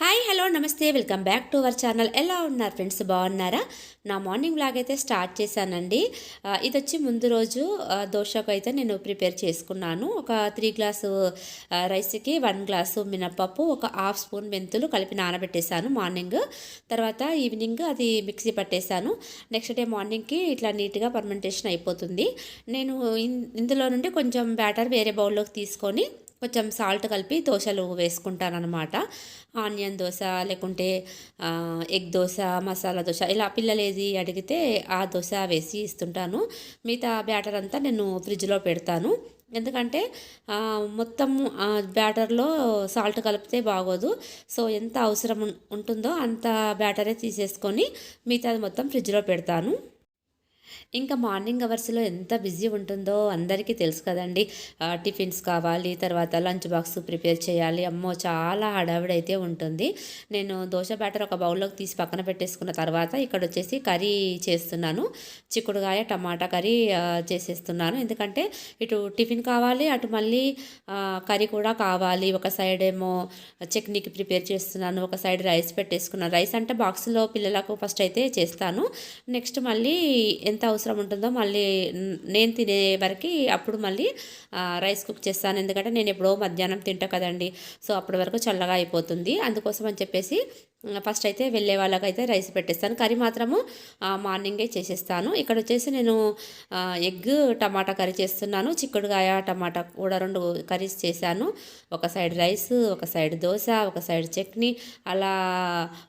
Hi hello నమస్తే. Welcome back to our channel ఎలా ఉన్నారు ఫ్రెండ్స్ బాగున్నారా? నా మార్నింగ్ బ్లాగ్ అయితే స్టార్ట్ చేశానండి. ఇది వచ్చి ముందు రోజు దోశకు అయితే నేను ప్రిపేర్ చేసుకున్నాను. ఒక త్రీ గ్లాసు రైస్కి వన్ గ్లాసు మినప్పప్పు ఒక హాఫ్ స్పూన్ మెంతులు కలిపి నానబెట్టేశాను మార్నింగ్ తర్వాత ఈవినింగ్ అది మిక్సీ పట్టేశాను. నెక్స్ట్ డే మార్నింగ్కి ఇట్లా నీట్గా పర్మెంటేషన్ అయిపోతుంది. నేను ఇన్- ఇందులో నుండి కొంచెం బ్యాటర్ వేరే బౌల్లోకి తీసుకొని కొంచెం సాల్ట్ కలిపి దోశలు వేసుకుంటాను అనమాట ఆనియన్ దోశ లేకుంటే ఎగ్ దోశ మసాలా దోశ ఇలా పిల్లలు ఏది అడిగితే ఆ దోశ వేసి ఇస్తుంటాను. మిగతా బ్యాటర్ అంతా నేను ఫ్రిడ్జ్లో పెడతాను. ఎందుకంటే మొత్తం బ్యాటర్లో సాల్ట్ కలిపితే బాగోదు. సో ఎంత అవసరం ఉంటుందో అంత బ్యాటరే తీసేసుకొని మిగతాది మొత్తం ఫ్రిడ్జ్లో పెడతాను. ఇంకా మార్నింగ్ అవర్స్లో ఎంత బిజీ ఉంటుందో అందరికీ తెలుసు కదండి. టిఫిన్స్ కావాలి తర్వాత లంచ్ బాక్స్ ప్రిపేర్ చేయాలి. అమ్మో చాలా హడావిడైతే ఉంటుంది. నేను దోశ బ్యాటర్ ఒక బౌల్లోకి తీసి పక్కన పెట్టేసుకున్న తర్వాత ఇక్కడ వచ్చేసి కర్రీ చేస్తున్నాను. చిక్కుడుగాయ టమాటా కర్రీ చేసేస్తున్నాను. ఎందుకంటే ఇటు టిఫిన్ కావాలి అటు మళ్ళీ కర్రీ కూడా కావాలి. ఒక సైడ్ ఏమో చట్నీకి ప్రిపేర్ చేస్తున్నాను ఒక సైడ్ రైస్ పెట్టేసుకున్నాను. రైస్ అంటే బాక్స్లో పిల్లలకు ఫస్ట్ అయితే చేస్తాను. నెక్స్ట్ మళ్ళీ ఎంత అవసరం ఉంటుందో మళ్ళీ నేను తినే వరకు అప్పుడు మళ్ళీ రైస్ కుక్ చేస్తాను. ఎందుకంటే నేను ఎప్పుడో మధ్యాహ్నం తింటా కదండి. సో అప్పటి వరకు చల్లగా అయిపోతుంది. అందుకోసం అని చెప్పేసి ఫస్ట్ అయితే వెళ్ళే వాళ్ళకైతే రైస్ పెట్టేస్తాను. కర్రీ మాత్రము మార్నింగే చేసేస్తాను. ఇక్కడ వచ్చేసి నేను ఎగ్ టమాటా కర్రీ చేస్తున్నాను. చిక్కుడుగాయ టమాటా కూడా రెండు కర్రీస్ చేశాను. ఒక సైడ్ రైస్ ఒక సైడ్ దోశ ఒక సైడ్ చట్నీ. అలా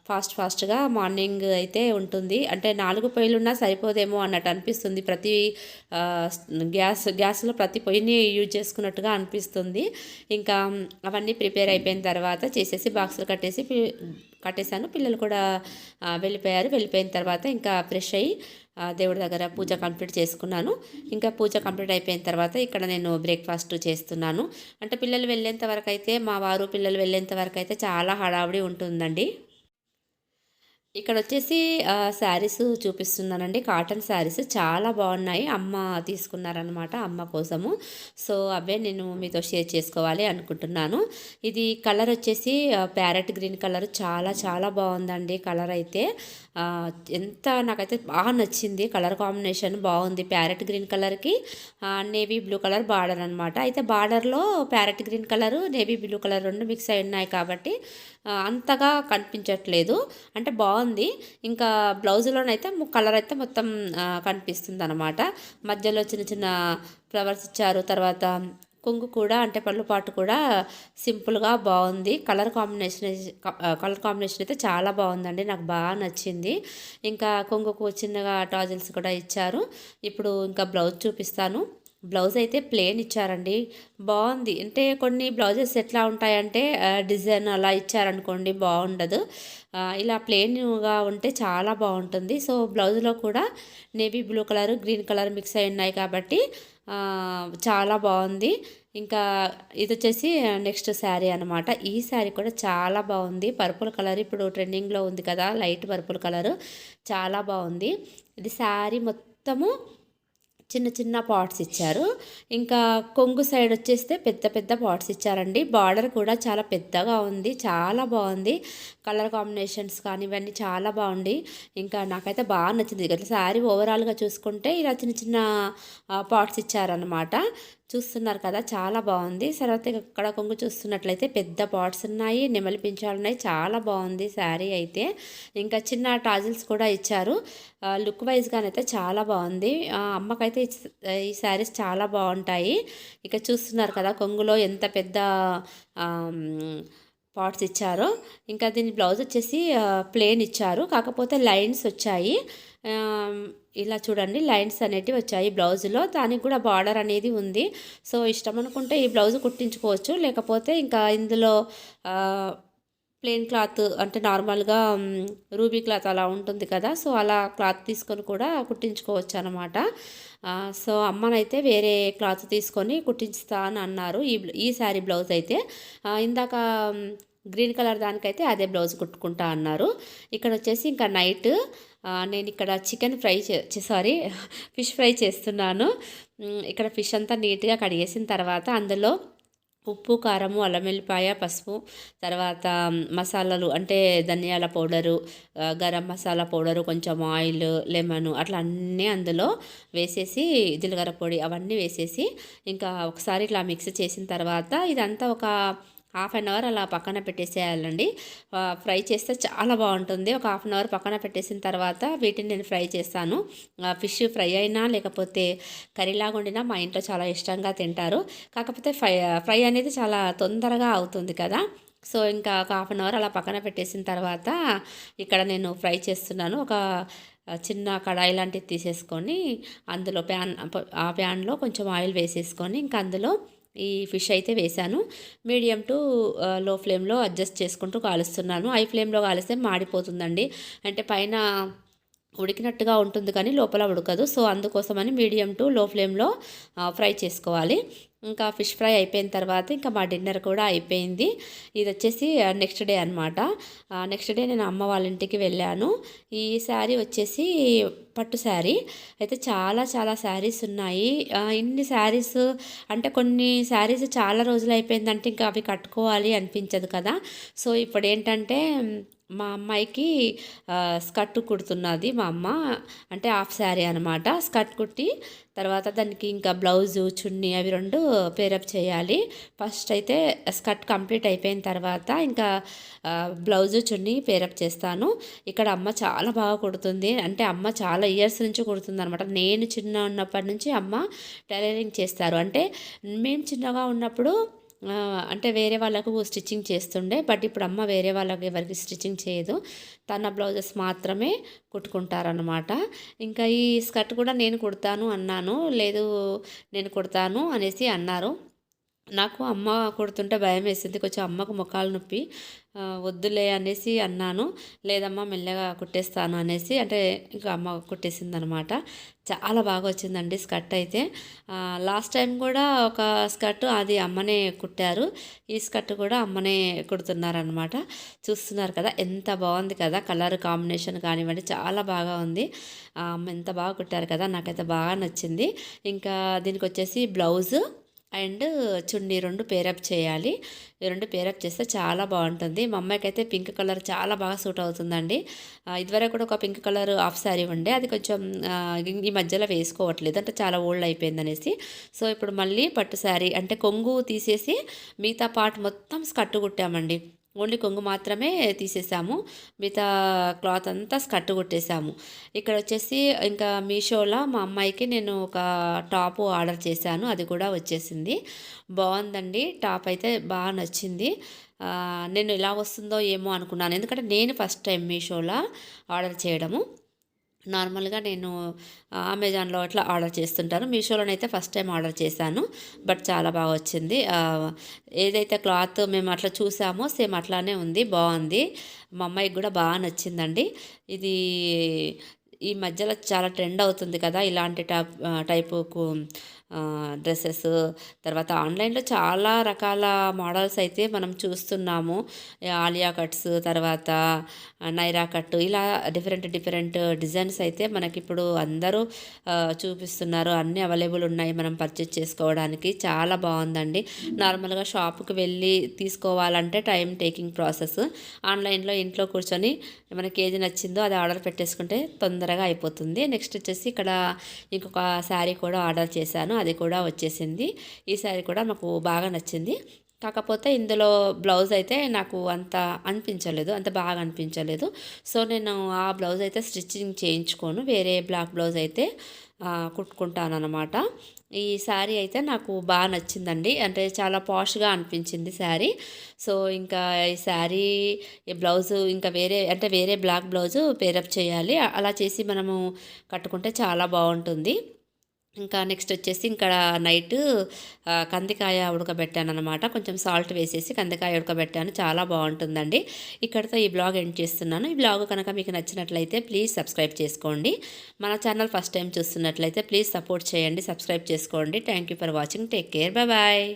ఫాస్ట్ ఫాస్ట్గా మార్నింగ్ అయితే ఉంటుంది. అంటే నాలుగు పొయ్యిలున్నా సరిపోదేమో అన్నట్టు అనిపిస్తుంది. ప్రతి గ్యాస్ గ్యాస్లో ప్రతి పొయ్యిని యూజ్ చేసుకున్నట్టుగా అనిపిస్తుంది. ఇంకా అవన్నీ ప్రిపేర్ అయిపోయిన తర్వాత చేసేసి బాక్సులు కట్టేసి కట్టేశాను. పిల్లలు కూడా వెళ్ళిపోయారు. వెళ్ళిపోయిన తర్వాత ఇంకా ఫ్రెష్ అయ్యి దేవుడి దగ్గర పూజ కంప్లీట్ చేసుకున్నాను. ఇంకా పూజ కంప్లీట్ అయిపోయిన తర్వాత ఇక్కడ నేను బ్రేక్ఫాస్ట్ చేస్తున్నాను. అంటే పిల్లలు వెళ్ళేంత వరకు అయితే మా వారు పిల్లలు వెళ్ళేంత వరకు అయితే చాలా హడావిడి ఉంటుందండి. ఇక్కడ వచ్చేసి శారీస్ చూపిస్తున్నానండి. కాటన్ శారీస్ చాలా బాగున్నాయి. అమ్మ తీసుకున్నారనమాట అమ్మ కోసము. సో అవే నేను మీతో షేర్ చేసుకోవాలి అనుకుంటున్నాను. ఇది కలర్ వచ్చేసి ప్యారెట్ గ్రీన్ కలర్. చాలా చాలా బాగుందండి కలర్ అయితే ఎంత నాకైతే బాగా నచ్చింది కలర్ కాంబినేషన్. బాగుంది ప్యారెట్ గ్రీన్ కలర్కి. నేవీ బ్లూ కలర్ బార్డర్ అనమాట. అయితే బార్డర్లో parrot green colour navy blue colour రెండు మిక్స్ అయి ఉన్నాయి కాబట్టి అంతగా కనిపించట్లేదు. అంటే బాగుంది ఇంకా బ్లౌజ్లోనైతే కలర్ అయితే మొత్తం కనిపిస్తుంది అనమాట మధ్యలో చిన్న చిన్న ఫ్లవర్స్ ఇచ్చారు. తర్వాత కొంగు కూడా అంటే పళ్ళు పాటు కూడా సింపుల్గా బాగుంది. కలర్ కాంబినేషన్ కలర్ కాంబినేషన్ అయితే చాలా బాగుందండి. నాకు బాగా నచ్చింది. ఇంకా కొంగుకు చిన్నగా టాజిల్స్ కూడా ఇచ్చారు. ఇప్పుడు ఇంకా బ్లౌజ్ చూపిస్తాను. బ్లౌజ్ అయితే ప్లేన్ ఇచ్చారండి. బాగుంది. అంటే కొన్ని బ్లౌజెస్ ఎట్లా ఉంటాయంటే డిజైన్ అలా ఇచ్చారనుకోండి బాగుండదు. ఇలా ప్లెయిన్గా ఉంటే చాలా బాగుంటుంది. సో బ్లౌజ్లో కూడా navy blue colour green colour mix అయి ఉన్నాయి కాబట్టి చాలా బాగుంది. ఇంకా ఇది వచ్చేసి నెక్స్ట్ శారీ అనమాట ఈ శారీ కూడా చాలా బాగుంది. పర్పుల్ కలర్ ఇప్పుడు ట్రెండింగ్లో ఉంది కదా లైట్ పర్పుల్ కలర్. చాలా బాగుంది. ఇది శారీ మొత్తము చిన్న చిన్న పాట్స్ ఇచ్చారు. ఇంకా కొంగు సైడ్ వచ్చేస్తే పెద్ద పెద్ద పాట్స్ ఇచ్చారండి. బార్డర్ కూడా చాలా పెద్దగా ఉంది. చాలా బాగుంది. కలర్ కాంబినేషన్స్ కానీ ఇవన్నీ చాలా బాగుంది ఇంకా నాకైతే బాగా నచ్చింది. ఇట్లా శారీ ఓవరాల్గా చూసుకుంటే ఇలా చిన్న చిన్న పాట్స్ ఇచ్చారనమాట చూస్తున్నారు కదా చాలా బాగుంది. తర్వాత ఇక్కడ కొంగు చూస్తున్నట్లయితే పెద్ద పాట్స్ ఉన్నాయి నెమలి పించాలు ఉన్నాయి చాలా బాగుంది శారీ అయితే. ఇంకా చిన్న టాజిల్స్ కూడా ఇచ్చారు. లుక్ వైజ్గానైతే చాలా బాగుంది. అమ్మకైతే ఈ- ఈ శారీస్ చాలా బాగుంటాయి. ఇక చూస్తున్నారు కదా కొంగులో ఎంత పెద్ద పాట్స్ ఇచ్చారు. ఇంకా దీని బ్లౌజ్ వచ్చేసి ప్లేన్ ఇచ్చారు. కాకపోతే లైన్స్ వచ్చాయి. ఇలా చూడండి లైన్స్ అనేటివి వచ్చాయి బ్లౌజ్లో. దానికి కూడా బార్డర్ అనేది ఉంది. సో ఇష్టం అనుకుంటే ఈ బ్లౌజ్ కుట్టించుకోవచ్చు. లేకపోతే ఇంకా ఇందులో ప్లెయిన్ క్లాత్ అంటే నార్మల్గా రూబీ క్లాత్ అలా ఉంటుంది కదా సో అలా క్లాత్ తీసుకొని కూడా కుట్టించుకోవచ్చు అనమాట సో అమ్మనైతే వేరే క్లాత్ తీసుకొని కుట్టించుతా అని అన్నారు. ఈ ఈ శారీ బ్లౌజ్ అయితే ఇందాక గ్రీన్ కలర్ దానికైతే అదే బ్లౌజ్ కుట్టుకుంటా అన్నారు. ఇక్కడ వచ్చేసి ఇంకా నైట్ నేను ఇక్కడ చికెన్ ఫ్రై చే సారీ ఫిష్ ఫ్రై చేస్తున్నాను. ఇక్కడ ఫిష్ అంతా నీట్గా కడిగేసిన తర్వాత అందులో ఉప్పు కారము అల్లం వెల్లిపాయ పసుపు తర్వాత మసాలాలు అంటే ధనియాల పౌడరు గరం మసాలా పౌడరు కొంచెం ఆయిల్ లెమన్ అట్లా అన్నీ అందులో వేసేసి జీలకర్ర పొడి అవన్నీ వేసేసి ఇంకా ఒకసారి ఇట్లా మిక్స్ చేసిన తర్వాత ఇదంతా ఒక హాఫ్ అన్ అవర్ అలా పక్కన పెట్టేసేయాలండి. ఫ్రై చేస్తే చాలా బాగుంటుంది. ఒక హాఫ్ అన్ అవర్ పక్కన పెట్టేసిన తర్వాత వీటిని నేను ఫ్రై చేస్తాను. ఫిష్ ఫ్రై అయినా లేకపోతే కర్రీలాగా వండినా మా ఇంట్లో చాలా ఇష్టంగా తింటారు. కాకపోతే ఫ్రై ఫ్రై అనేది చాలా తొందరగా అవుతుంది కదా. సో ఇంకా ఒక హాఫ్ అన్ అవర్ అలా పక్కన పెట్టేసిన తర్వాత ఇక్కడ నేను ఫ్రై చేస్తున్నాను. ఒక చిన్న కడాయి లాంటిది తీసేసుకొని అందులో ప్యాన్ ఆ ప్యాన్లో కొంచెం ఆయిల్ వేసేసుకొని ఇంకా అందులో ఈ ఫిష్ అయితే వేశాను. మీడియం టు లో ఫ్లేమ్లో అడ్జస్ట్ చేసుకుంటూ కాలుస్తున్నాను. హై ఫ్లేమ్లో కాలిస్తే మాడిపోతుందండి. అంటే పైన ఉడికినట్టుగా ఉంటుంది కానీ లోపల ఉడకదు. సో అందుకోసమని మీడియం టు లో ఫ్లేమ్లో ఫ్రై చేసుకోవాలి. ఇంకా ఫిష్ ఫ్రై అయిపోయిన తర్వాత ఇంకా మా డిన్నర్ కూడా అయిపోయింది. ఇది వచ్చేసి నెక్స్ట్ డే అనమాట నెక్స్ట్ డే నేను అమ్మ వాళ్ళ ఇంటికి వెళ్ళాను. ఈ శారీ వచ్చేసి పట్టు శారీ. అయితే చాలా చాలా శారీస్ ఉన్నాయి. ఇన్ని శారీస్ అంటే కొన్ని శారీస్ చాలా రోజులు అయిపోయిందంటే ఇంకా అవి కట్టుకోవాలి అనిపించదు కదా. సో ఇప్పుడు ఏంటంటే మా అమ్మాయికి స్కర్ట్ కుడుతున్నది మా అమ్మ. అంటే హాఫ్ శారీ అనమాట స్కర్ట్ కుట్టి తర్వాత దానికి ఇంకా బ్లౌజు చున్నీ అవి రెండు పేరప్ చేయాలి. ఫస్ట్ అయితే స్కర్ట్ కంప్లీట్ అయిపోయిన తర్వాత ఇంకా బ్లౌజు చున్నీ పేరప్ చేస్తాను. ఇక్కడ అమ్మ చాలా బాగా కుడుతుంది. అంటే అమ్మ చాలా ఇయర్స్ నుంచి కుడుతుంది అనమాట నేను చిన్న ఉన్నప్పటి నుంచి అమ్మ టైలరింగ్ చేస్తారు. అంటే మేము చిన్నగా ఉన్నప్పుడు అంటే వేరే వాళ్ళకు స్టిచ్చింగ్ చేస్తుండే బట్ ఇప్పుడు అమ్మ వేరే వాళ్ళకి ఎవరికి స్టిచ్చింగ్ చేయదు. తన బ్లౌజెస్ మాత్రమే కుట్టుకుంటారనమాట ఇంకా ఈ స్కర్ట్ కూడా నేను కుడతాను అన్నాను లేదు నేను కుడతాను అనేసి అన్నారు. నాకు అమ్మ కుడుతుంటే భయం వేసింది. కొంచెం అమ్మకు ముఖాలు నొప్పి. వద్దులే అనేసి అన్నాను. లేదమ్మా మెల్లగా కుట్టేస్తాను అనేసి. అంటే ఇంకా అమ్మ కుట్టేసింది అనమాట చాలా బాగా వచ్చిందండి స్కర్ట్ అయితే. లాస్ట్ టైం కూడా ఒక స్కర్ట్ అది అమ్మనే కుట్టారు. ఈ స్కర్ట్ కూడా అమ్మనే కుడుతున్నారనమాట. చూస్తున్నారు కదా ఎంత బాగుంది కదా. కలర్ కాంబినేషన్ కానివ్వండి చాలా బాగా ఉంది. అమ్మ ఎంత బాగా కుట్టారు కదా నాకైతే బాగా నచ్చింది. ఇంకా దీనికి వచ్చేసి బ్లౌజ్. అండ్ చున్నీ రెండు పేరప్ చేయాలి. ఈ రెండు పేరప్ చేస్తే చాలా బాగుంటుంది. మా అమ్మాయికి అయితే పింక్ కలర్ చాలా బాగా సూట్ అవుతుందండి. ఇదివరకు కూడా ఒక పింక్ కలర్ హాఫ్ శారీ ఉండే. అది కొంచెం ఈ మధ్యలో వేసుకోవట్లేదు. అంటే చాలా ఓల్డ్ అయిపోయింది అనేసి. సో ఇప్పుడు మళ్ళీ పట్టు శారీ అంటే కొంగు తీసేసి మిగతా పార్ట్ మొత్తం స్కట్టు కుట్టామండి. ఓన్లీ కొంగు మాత్రమే తీసేసాము. మిగతా క్లాత్ అంతా స్కర్ట్ కొట్టేసాము. ఇక్కడ వచ్చేసి ఇంకా మీషోలో మా అమ్మాయికి నేను ఒక టాప్ ఆర్డర్ చేశాను. అది కూడా వచ్చేసింది. బాగుందండి. టాప్ అయితే బాగా నచ్చింది. నేను ఎలా వస్తుందో ఏమో అనుకున్నాను. ఎందుకంటే నేను ఫస్ట్ టైం మీషోలో ఆర్డర్ చేయడము. నార్మల్గా నేను అమెజాన్లో అట్లా ఆర్డర్ చేస్తుంటాను. మీషోలోనైతే ఫస్ట్ టైం ఆర్డర్ చేశాను. బట్ చాలా బాగా వచ్చింది. ఏదైతే క్లాత్ మేము అట్లా చూసామో సేమ్ అట్లానే ఉంది. బాగుంది. మా అమ్మాయికి కూడా బాగా నచ్చిందండి. ఇది ఈ మధ్యలో చాలా ట్రెండ్ అవుతుంది కదా ఇలాంటి టైప్ టైపు డ్రెస్సెస్. తర్వాత ఆన్లైన్లో చాలా రకాల మోడల్స్ అయితే మనం చూస్తున్నాము. ఆలియా కట్స్ తర్వాత నైరా కట్ ఇలా డిఫరెంట్ డిఫరెంట్ డిజైన్స్ అయితే మనకి ఇప్పుడు అందరూ చూపిస్తున్నారు. అన్నీ అవైలబుల్ ఉన్నాయి మనం పర్చేస్ చేసుకోవడానికి. చాలా బాగుందండి. నార్మల్గా షాప్కి వెళ్ళి తీసుకోవాలంటే టైం టేకింగ్ ప్రాసెస్. ఆన్లైన్లో ఇంట్లో కూర్చొని మనకి ఏది నచ్చిందో అది ఆర్డర్ పెట్టేసుకుంటే తొందరగా అయిపోతుంది. నెక్స్ట్ వచ్చేసి ఇక్కడ ఇంకొక శారీ కూడా ఆర్డర్ చేశాను. అది కూడా వచ్చేసింది. ఈ శారీ కూడా నాకు బాగా నచ్చింది. కాకపోతే ఇందులో బ్లౌజ్ అయితే నాకు అంత అనిపించలేదు అంత బాగా అనిపించలేదు. సో నేను ఆ బ్లౌజ్ అయితే స్టిచ్చింగ్ చేయించుకోను. వేరే బ్లాక్ బ్లౌజ్ అయితే కుట్టుకుంటాను అనమాట ఈ శారీ అయితే నాకు బాగా నచ్చిందండి. అంటే చాలా పాష్గా అనిపించింది శారీ సో ఇంకా ఈ శారీ ఈ బ్లౌజ్ ఇంకా వేరే అంటే వేరే బ్లాక్ బ్లౌజు పేరప్ చేయాలి. అలా చేసి మనము కట్టుకుంటే చాలా బాగుంటుంది. ఇంకా నెక్స్ట్ వచ్చేసి ఇక్కడ నైట్ కందికాయ ఉడకబెట్టాను అనమాట కొంచెం సాల్ట్ వేసేసి కందికాయ ఉడకబెట్టాను. చాలా బాగుంటుందండి. ఇక్కడితో ఈ బ్లాగ్ ఎండ్ చేస్తున్నాను. ఈ బ్లాగ్ కనుక మీకు నచ్చినట్లయితే ప్లీజ్ సబ్స్క్రైబ్ చేసుకోండి. మన ఛానల్ ఫస్ట్ టైం చూస్తున్నట్లయితే ప్లీజ్ సపోర్ట్ చేయండి. సబ్స్క్రైబ్ చేసుకోండి. Thank you for watching take care bye